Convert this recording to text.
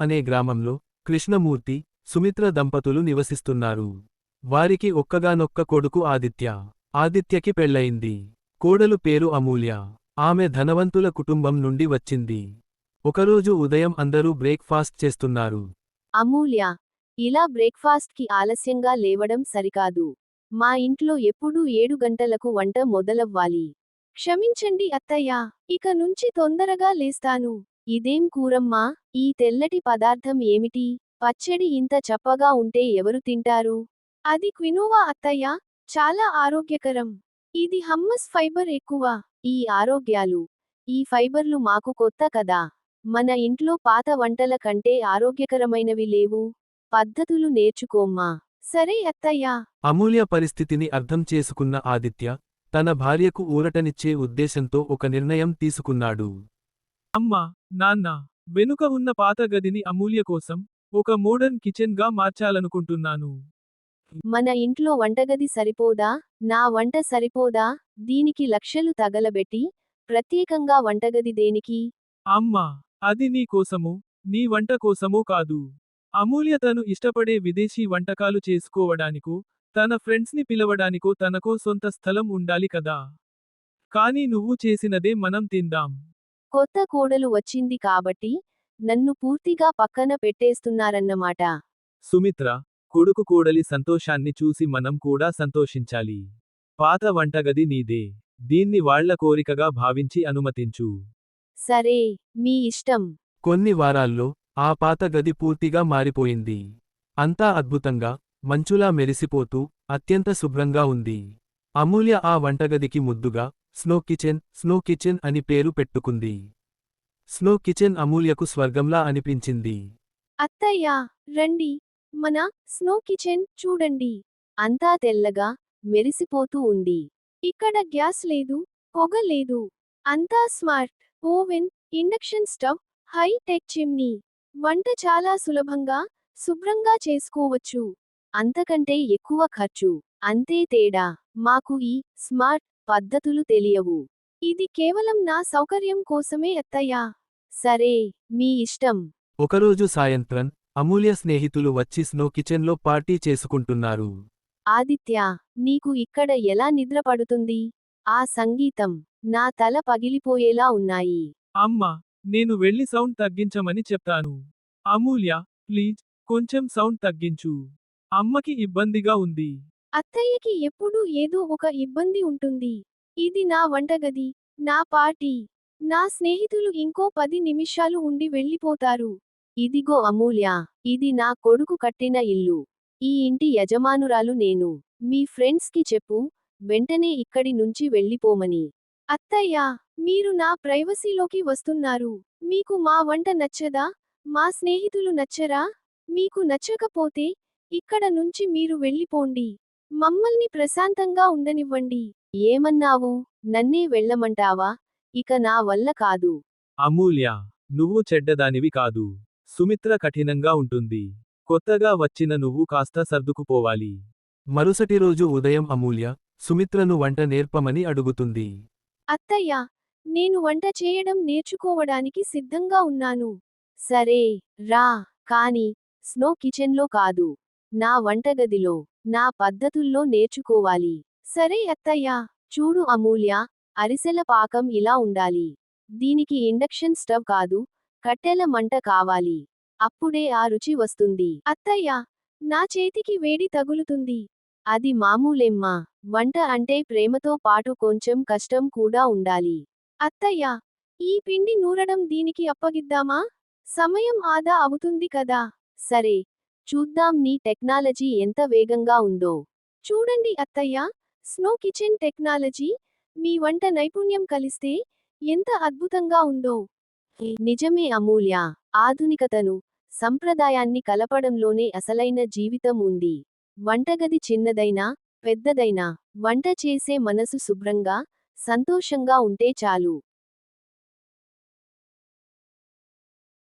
అనే గ్రామంలో కృష్ణమూర్తి సుమిత్ర దంపతులు నివసిస్తున్నారు. వారికి ఒక్కగానొక్క కొడుకు ఆదిత్య. ఆదిత్యకి పెళ్ళయింది కోడలు పేరు అమూల్య. ఆమె ధనవంతుల కుటుంబం నుండి వచ్చింది. ఒకరోజు ఉదయం అందరూ బ్రేక్ఫాస్ట్ చేస్తున్నారు. అమూల్య ఇలా బ్రేక్ఫాస్ట్కి ఆలస్యంగా లేవడం సరికాదు. మా ఇంట్లో ఎప్పుడూ ఏడు గంటలకు వంట మొదలవ్వాలి. క్షమించండి అత్తయ్య ఇక నుంచి తొందరగా లేస్తాను. ఇదేం కూరమ్మా? ఈ తెల్లటి పదార్థం ఏమిటి? పచ్చడి ఇంత చప్పగా ఉంటే ఎవరు తింటారు? అది క్వినోవా అత్తయ్య? చాలా ఆరోగ్యకరం. ఇది హమ్మస్ ఫైబర్ ఎక్కువ. ఈ ఆరోగ్యాలు ఈ ఫైబర్లు మాకు కొత్త కదా. మన ఇంట్లో పాత వంటల కంటే ఆరోగ్యకరమైనవి లేవు. పద్ధతులు నేర్చుకోమ్మా. సరే అత్తయ్యా. అమూల్య పరిస్థితిని అర్థం చేసుకున్న ఆదిత్య తన భార్యకు ఊరటనిచ్చే ఉద్దేశంతో ఒక నిర్ణయం తీసుకున్నాడు. అమ్మా నాన్న వెనుక ఉన్న పాత గదిని అమూల్య కోసం ఒక మోడర్న్ కిచెన్గా మార్చాలనుకుంటున్నాను. మన ఇంట్లో వంటగది సరిపోదా? నా వంట సరిపోదా? దీనికి లక్షలు తగలబెట్టి ప్రత్యేకంగా వంటగది దేనికి? అమ్మా అది నీ కోసము నీ వంట కోసమూ కాదు. అమూల్య తను ఇష్టపడే విదేశీ వంటకాలు చేసుకోవడానికో తన ఫ్రెండ్స్ని పిలవడానికో తనకో సొంత స్థలం ఉండాలి కదా. కానీ నువ్వు చేసినదే మనం తిందాం. కొత్త కోడలు వచ్చింది కాబట్టి నన్ను పూర్తిగా పక్కన పెట్టేస్తున్నారన్నమాట. సుమిత్ర కొడుకు కోడలి సంతోషాన్ని చూసి మనం కూడా సంతోషించాలి. పాత వంటగది నీదే. దీన్ని వాళ్ళ కోరికగా భావించి అనుమతించు. సరే మీ ఇష్టం. కొన్ని వారాల్లో ఆ పాత గది పూర్తిగా మారిపోయింది. అంతా అద్భుతంగా మంచులా మెరిసిపోతూ అత్యంత శుభ్రంగా ఉంది. అమూల్య ఆ వంటగదికి ముద్దుగా స్నో కిచెన్ స్నో కిచెన్ అని పేరు పెట్టుకుంది. స్నో కిచెన్ అమూల్యకు స్వర్గంలా అనిపించింది. అత్తయ్యా రండి. మన స్నో కిచెన్ చూడండి. అంతా తెల్లగా మెరిసిపోతూ ఉంది. ఇక్కడ గ్యాస్ లేదు పొగ లేదు. అంతా smart. Oven induction stove high tech chimney. వంట చాలా సులభంగా శుభ్రంగా చేసుకోవచ్చు. అంతకంటే ఎక్కువ ఖర్చు. అంతే తేడా. మాకు ఈ స్మార్ట్ పద్ధతులు తెలియవు. ఇది కేవలం నా సౌకర్యం కోసమే అత్తయ్యా. సరే మీ ఇష్టం. ఒకరోజు సాయంత్రం అమూల్య స్నేహితులు వచ్చి స్నో కిచెన్లో పార్టీ చేసుకుంటున్నారు. ఆదిత్య నీకు ఇక్కడ ఎలా నిద్ర పడుతుంది? ఆ సంగీతం నా తల పగిలిపోయేలా ఉన్నాయి. అమ్మా నేను వెళ్ళి సౌండ్ తగ్గించమని చెప్తాను. అమూల్య ప్లీజ్ కొంచెం సౌండ్ తగ్గించు. అమ్మకి ఇబ్బందిగా ఉంది. అత్తయ్యకి ఎప్పుడూ ఏదో ఒక ఇబ్బంది ఉంటుంది. ఇది నా వంటగది నా పార్టీ. నా స్నేహితులు ఇంకో పది నిమిషాలు ఉండి వెళ్ళిపోతారు. ఇదిగో అమూల్య ఇది నా కొడుకు కట్టిన ఇల్లు. ఈ ఇంటి యజమానురాలు నేను. మీ ఫ్రెండ్స్కి చెప్పు వెంటనే ఇక్కడి నుంచి వెళ్ళిపోమని. అత్తయ్య మీరు నా ప్రైవసీలోకి వస్తున్నారు. మీకు మా వంట నచ్చదా? మా స్నేహితులు నచ్చరా? మీకు నచ్చకపోతే ఇక్కడ నుంచి మీరు వెళ్ళిపోండి. మమ్మల్ని ప్రశాంతంగా ఉండనివ్వండి. ఏమన్నావు? నన్నే వెళ్ళమంటావా? ఇక నా వల్ల కాదు. అమూల్య నువ్వు చెడ్డదానివి కాదు. సుమిత్ర కఠినంగా ఉంటుంది. కొత్తగా వచ్చిన నువ్వు కాస్త సర్దుకుపోవాలి. మరుసటి రోజు ఉదయం అమూల్య సుమిత్రను వంట నేర్పమని అడుగుతుంది. అత్తయ్య నేను వంట చేయడం నేర్చుకోవడానికి సిద్ధంగా ఉన్నాను. సరే రా. కాని స్నో కిచెన్లో కాదు. నా వంటగదిలో. నా పద్ధతుల్లో నేర్చుకోవాలి. సరే అత్తయ్యా చూడు అమూల్య అరిసెల పాకం ఇలా ఉండాలి. దీనికి ఇండక్షన్ స్టవ్ కాదు కట్టెల మంట కావాలి. అప్పుడే ఆ రుచి వస్తుంది. అత్తయ్య నా చేతికి వేడి తగులుతుంది. అది మామూలేమ్మా. వంట అంటే ప్రేమతో పాటు కొంచెం కష్టం కూడా ఉండాలి. అత్తయ్య ఈ పిండి నూరడం దీనికి అప్పగిద్దామా? సమయం ఆదా అవుతుంది కదా. సరే చూద్దాం నీ టెక్నాలజీ ఎంత వేగంగా ఉందో. చూడండి అత్తయ్య స్నో కిచెన్ టెక్నాలజీ మీ వంట నైపుణ్యం కలిస్తే ఎంత అద్భుతంగా ఉందో. నిజమే అమూల్య ఆధునికతను సంప్రదాయాన్ని కలపడంలోనే అసలైన జీవితం ఉంది. వంటగది చిన్నదైనా పెద్దదైనా వంట చేసే మనసు శుభ్రంగా సంతోషంగా ఉంటే చాలు.